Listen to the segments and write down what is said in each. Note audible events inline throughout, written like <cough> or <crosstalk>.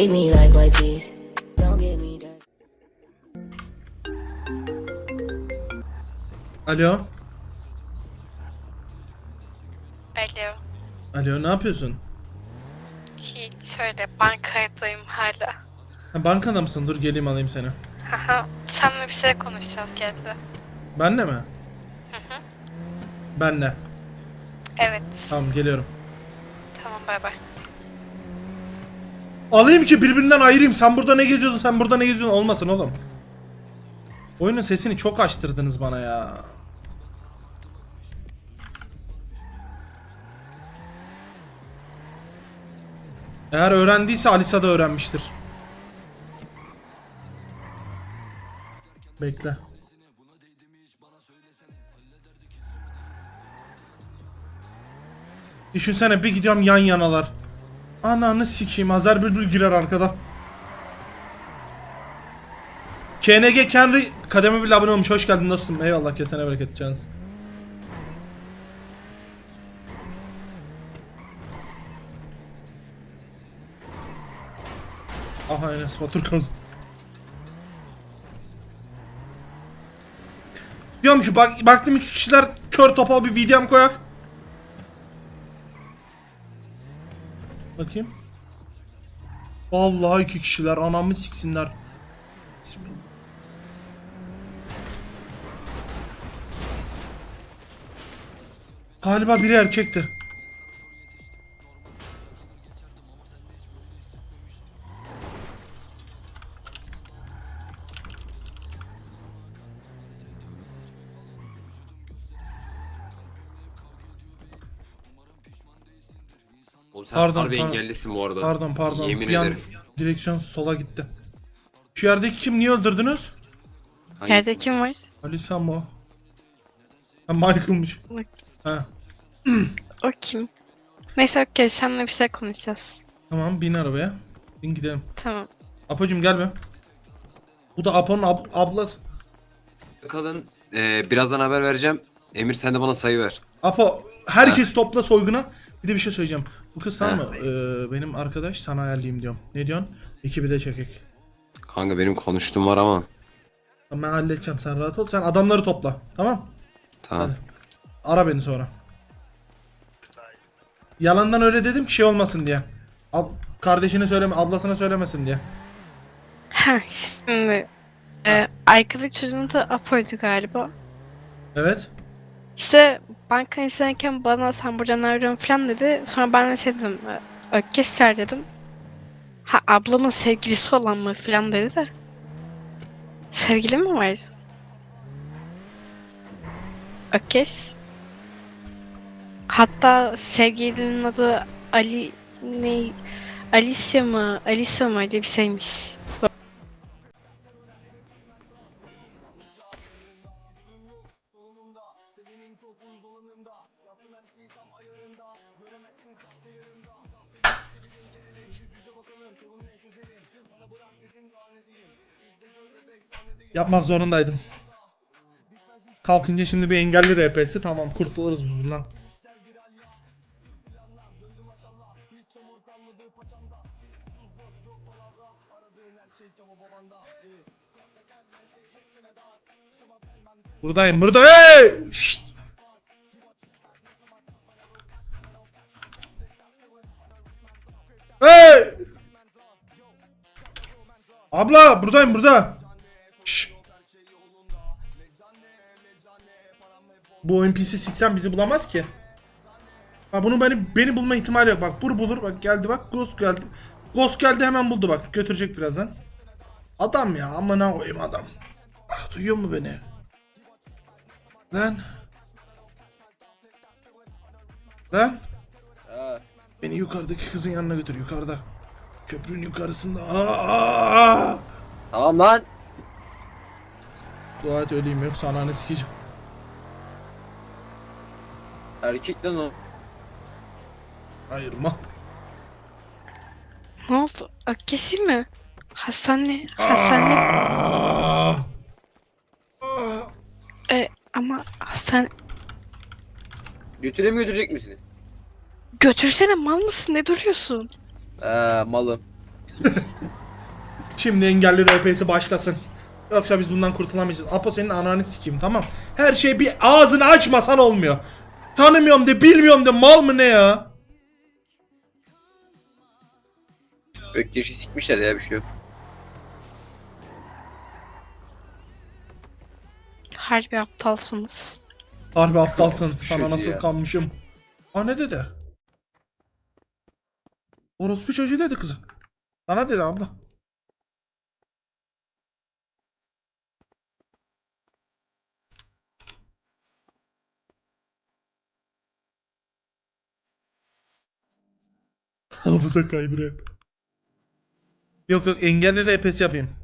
treat me like white teeth. Don't get me dirty. Alo. Alo. Alo ne yapıyorsun? Hiç söyle bankadayım hala. Ha, bankada mısın? Dur geleyim alayım seni. Haha. Seninle bir şey konuşacağız geldi. Benle mi? Benle. Evet. Tamam geliyorum. Tamam bay bay. Alayım ki birbirinden ayırayım. Sen burada ne geziyorsun? Sen burada ne geziyorsun? Olmasın oğlum. Oyunun sesini çok açtırdınız bana ya. Eğer öğrendiyse Alisa da öğrenmiştir. Bekle. Düşünsene bir gidiyorum yan yanalar. Ananı sikeyim Azer Bülbül girer arkadan. KNG Kenry kademe bir abone olmuş. Hoş geldin dostum. Eyvallah kesene bereket canınız. Aha Enes Batur kaz. Diyorum ki bak, baktım iki kişiler kör topal bir videom koyak. Bakayım. Vallahi iki kişiler anamı siksinler. Bismillah. Galiba biri erkekti. Oğlum sen Pardon, harbi pardon. engellisin bu arada. Pardon pardon. Yemin bir an ederim. direksiyon sola gitti. Şu yerdeki kim niye öldürdünüz? Yerde kim var? Alisa mı o? Ha Michael'mış. Bak. Ha <clears throat> O kim? Neyse okey seninle bir şey konuşacağız. tamam bin arabaya. Bin gidelim. Tamam. Apo'cum gel be. Bu da Apo'nun ab- ablası. Bakalım ee, birazdan haber vereceğim. Emir sen de bana sayı ver. Apo herkes topla soyguna. Bir de bir şey söyleyeceğim. Bu kız tamam Ha. mı? Ee, benim arkadaş sana ayarlayayım diyorum. Ne diyorsun? Ekibi de çekek. Kanka benim konuştuğum var ama. Tamam, Ben halledeceğim sen rahat ol. Sen adamları topla. Tamam? Tamam. Hadi. Ara beni sonra. Yalandan öyle dedim ki şey olmasın diye. Ab- kardeşine söyleme, ablasına söylemesin diye. Ha şimdi e, arkadaş çocuğunu da Apo'ydu galiba. Evet. İşte banka izlerken bana sen buradan arıyorum falan dedi. Sonra ben de şey dedim. Ökkeşler dedim. Ha ablamın sevgilisi olan mı falan dedi de. Sevgili mi var? Ökkeş. Hatta sevgilinin adı Ali ne Alicia mı? Alisa mı diye bir şeymiş. Yapmak zorundaydım. Kalkınca şimdi bir engelli RP'si tamam kurtuluruz bundan. Buradayım burada hey! Şşt! Abla buradayım burada. Şşt! Bu NPC siksen bizi bulamaz ki. Ha bunu beni beni bulma ihtimali yok. Bak bur bulur. Bak geldi bak. Ghost geldi. Ghost geldi hemen buldu bak. Götürecek birazdan. Adam ya amına koyayım adam. Ah, duyuyor mu beni? Lan. Lan. Beni yukarıdaki kızın yanına götür yukarıda. Köprünün yukarısında. Aa! Tamam lan. Dua et öleyim yoksa ananı sikeceğim. Erkek lan o. Ayırma. Ne oldu? Ökkeşi mi? Hastane, hastane. Aa! E, ama hastane... Götüre mi götürecek misiniz? Götürsene mal mısın? Ne duruyorsun? Eee malım. Şimdi engelli RP'si başlasın. Yoksa biz bundan kurtulamayacağız. Apo senin ananı sikeyim tamam. Her şey bir ağzını açmasan olmuyor. Tanımıyorum de bilmiyorum de mal mı ne ya? Ökkeş'i sikmişler ya bir şey yok. Harbi aptalsınız. Harbi aptalsın. Sana nasıl kanmışım. Aa ne dedi? Orospu çocuğu dedi kızım. Sana dedi abla. Hafıza kaybı rap. Yok yok engelli RP'si yapayım.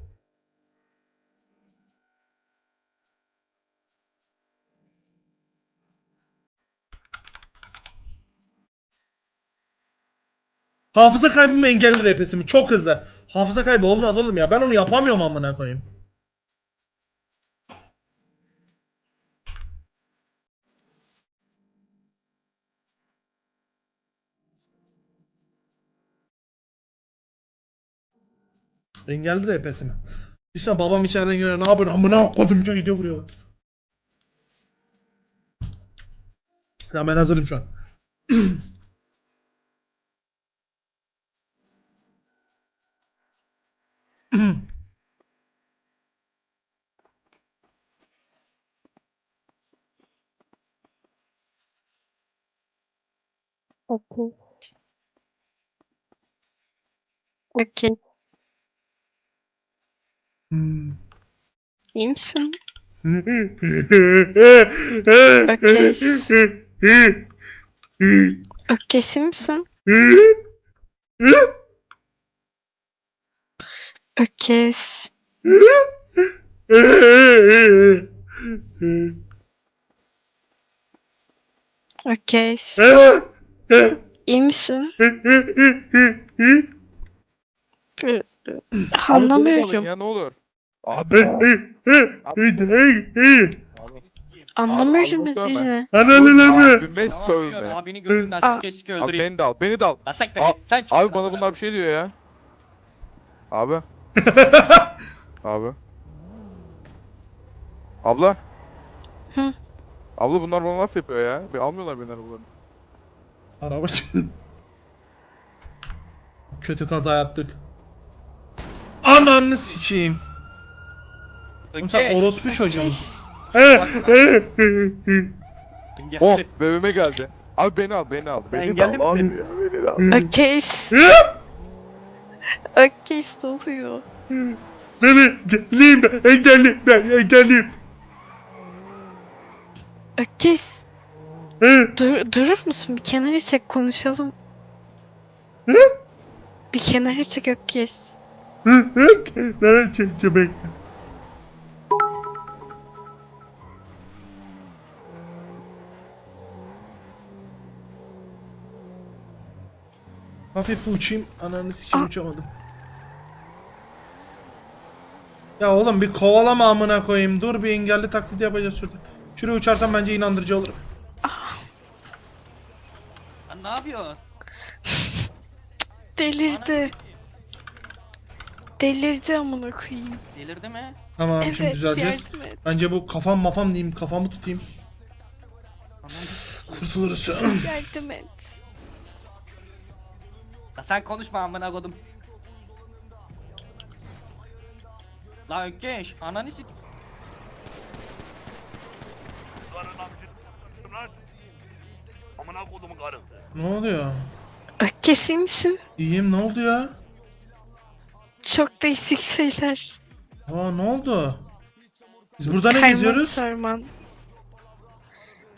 Hafıza kaybı mı engelli RP'si? Çok hızlı. Hafıza kaybı olmaz oğlum ya. Ben onu yapamıyorum amına koyayım. Engelli RP'si mi? İşte babam içeriden geliyor. Ne yapıyorsun? Amına koydum çocuğu diye vuruyor. Ya ben hazırım şu an. <clears throat> Okey. Okey. Hmm. İyi misin? Ökkeşi misin? Ökkeş. Ökkeş. İyi misin? Anlamıyorum. Ya ne olur. Anlamıyorum Abi, abi, dediğini. Abime sövme. Abini götünden Aa. sike Abi öldüreyim. beni de al. Beni de al. Lan sen, Aa, sen çık. Abi bana bunlar bir şey diyor ya. Abi. <laughs> Abi. Abla. Hı. Abla bunlar bana laf yapıyor ya. Bir almıyorlar beni arabalarını. Araba. Kötü kaza yaptık. Ananı sikeyim. Oğlum sen orospu çocuğu Ökkeş. musun? Gel. <laughs> Oh bebime geldi. Abi beni al beni al. Beni de engelli al. misin? Abi, beni al. Ökkeş. Ökkeş doluyor. Ben engelliyim ben engelliyim ben engelliyim. Ökkeş. Dur, durur musun? Bir kenara çek konuşalım. Bir kenara çek Ökkeş. Nereye çekeceğim bekle. Hafif bir uçayım. Ananı sikeyim uçamadım. Ya oğlum bir kovalama amına koyayım. Dur bir engelli taklidi yapacağız şurada. Şuraya uçarsam bence inandırıcı olur. Lan ne yapıyorsun? Delirdi. Delirdi amına koyayım. Delirdi mi? Tamam şimdi Evet düzeleceğiz. yardım et. Bence bu kafam mafam diyeyim kafamı tutayım. Kurtuluruz. Yardım et. Lan sen konuşma amına kodum. Lan Ökkeş ananı sik. Amına kodumun karısı. ne oluyor? Ökkeş iyi misin? İyiyim ne oldu ya? Çok değişik şeyler. Aa ne oldu? Biz burada ne Kaymak geziyoruz? sarman.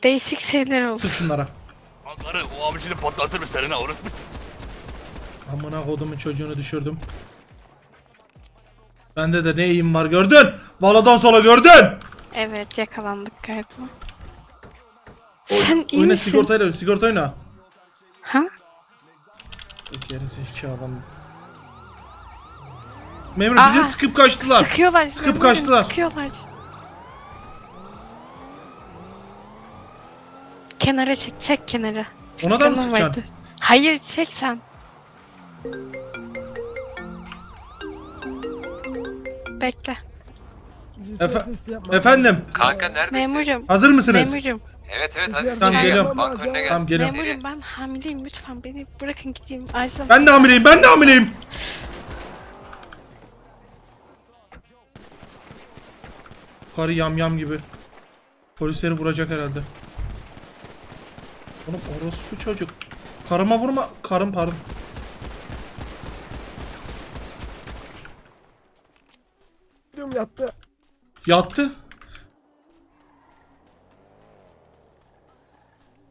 Değişik şeyler oldu. Sır şunlara. Lan karı o abisini patlatır mı senin orospu? Amına kodumun çocuğunu düşürdüm. Bende de ne iyiyim var gördün? Valadan sonra gördün. Evet yakalandık galiba. Sen iyi oyna misin? sigortayla sigorta oyna. Ha? Geri zekalı. Memur bize sıkıp kaçtılar. Sıkıyorlar. Sıkıp memurum, kaçtılar. Sıkıyorlar. Kenara çek, çek kenara. Ona da mı Canım sıkacaksın? vardı. Hayır çek sen. Bekle. Efe- efendim Kanka neredesin? Memurum. hazır mısınız? Memurum. Evet evet hadi. Tamam, geliyorum. Bank önüne gel. Tamam geliyorum. Memurum ben hamileyim lütfen beni bırakın gideyim. Ayrıca Ben de hamileyim ben de hamileyim. Karı yam yam gibi. Polisleri vuracak herhalde. Oğlum orospu çocuk. Karıma vurma. Karım pardon. yattı. Yattı.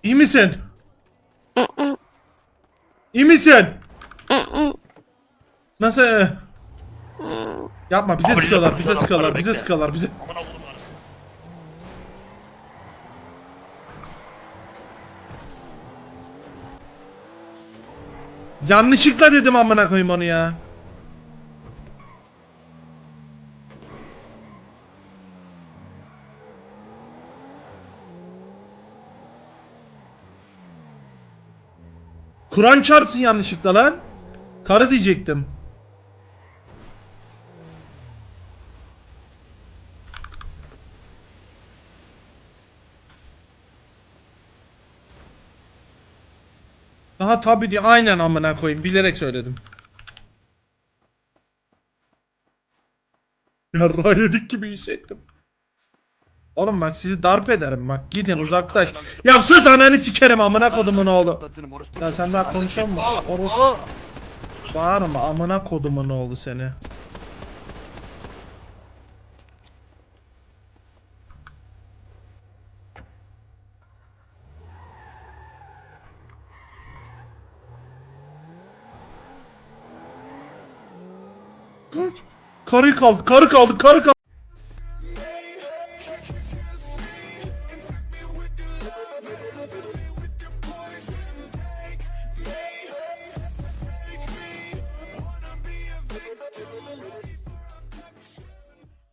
İyi misin? İyi misin? Nasıl? Yapma bize Abi, sıkıyorlar, bize sıkıyorlar, bize sıkıyorlar, bize. Yanlışlıkla dedim amına koyayım onu ya. Kur'an çarpsın yanlışlıkla lan. Karı diyecektim. Daha tabi diye aynen amına koyayım bilerek söyledim. Yarra yedik gibi hissettim. Oğlum bak sizi darp ederim bak gidin uzaklaş. Ya sus ananı sikerim amına kodumun oğlu. Ya sen daha konuşan mı? Orospu. Bağırma amına kodumun oğlu seni. Karı kaldı, karı kaldı, karı kaldı.